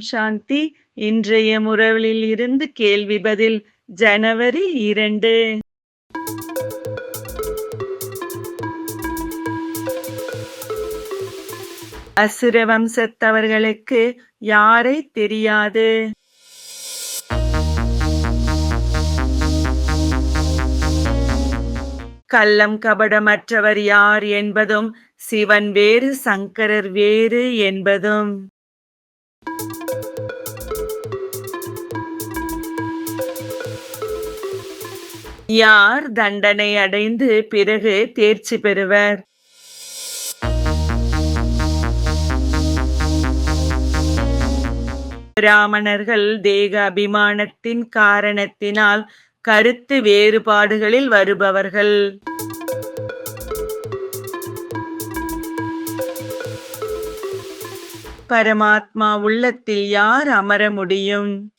சாந்தி இன்றைய முறவலில் இருந்து கேள்வி பதில் ஜனவரி இரண்டு. அசுர வம்சத்தவர்களுக்கு யாரை தெரியாது? கள்ளம் கபடமற்றவர் யார் என்பதும் சிவன் வேறு சங்கரர் வேறு என்பதும். யார் தண்டனை அடைந்து பிறகு தேர்ச்சி பெறுவர்? பிராமணர்கள் தேக அபிமானத்தின் காரணத்தினால் கருத்து வேறுபாடுகளில் வருபவர்கள். பரமாத்மா உள்ளத்தில் யார் அமர முடியும்?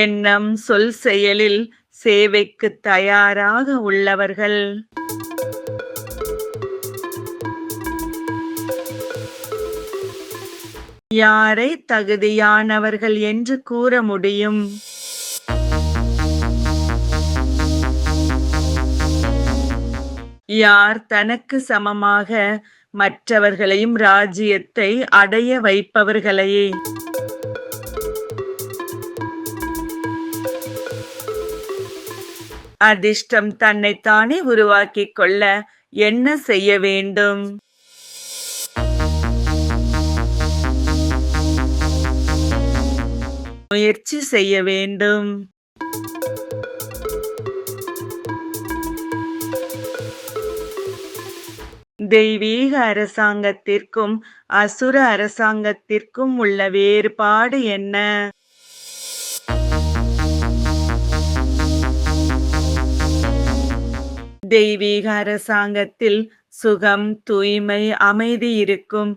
எண்ணம் சொல் செயலில் சேவைக்கு தயாராக உள்ளவர்கள். யாரை தகுதியானவர்கள் என்று கூற முடியும்? யார் தனக்கு சமமாக மற்றவர்களையும் ராஜ்யத்தை அடைய வைப்பவர்களையே? அதிர்ஷ்டம் தன்னைத்தானே உருவாக்கிக் கொள்ள என்ன செய்ய வேண்டும்? முயற்சி செய்ய வேண்டும். தெய்வீக அரசாங்கத்திற்கும் அசுர அரசாங்கத்திற்கும் உள்ள வேறுபாடு என்ன? தெய்வீக அரசாங்கத்தில் சுகம் தூய்மை அமைதி இருக்கும்.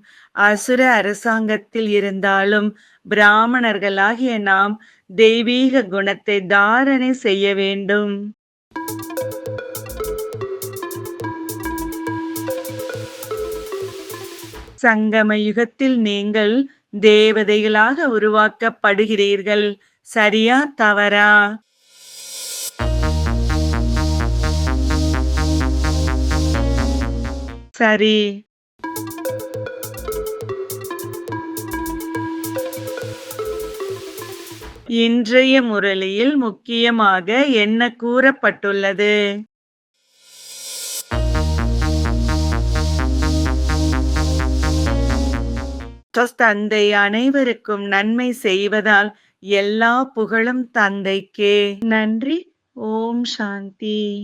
அசுர அரசாங்கத்தில் இருந்தாலும் பிராமணர்களாகிய நாம் தெய்வீக குணத்தை தாரணை செய்ய வேண்டும். சங்கம யுகத்தில் நீங்கள் தேவதைகளாக உருவாக்கப்படுகிறீர்கள். சரியா தவறா? சரி. இன்றைய முரளியில் முக்கியமாக என்ன கூறப்பட்டுள்ளது? தந்தை அனைவருக்கும் நன்மை செய்வதால் எல்லா புகழும் தந்தைக்கே. நன்றி. ஓம் சாந்தி.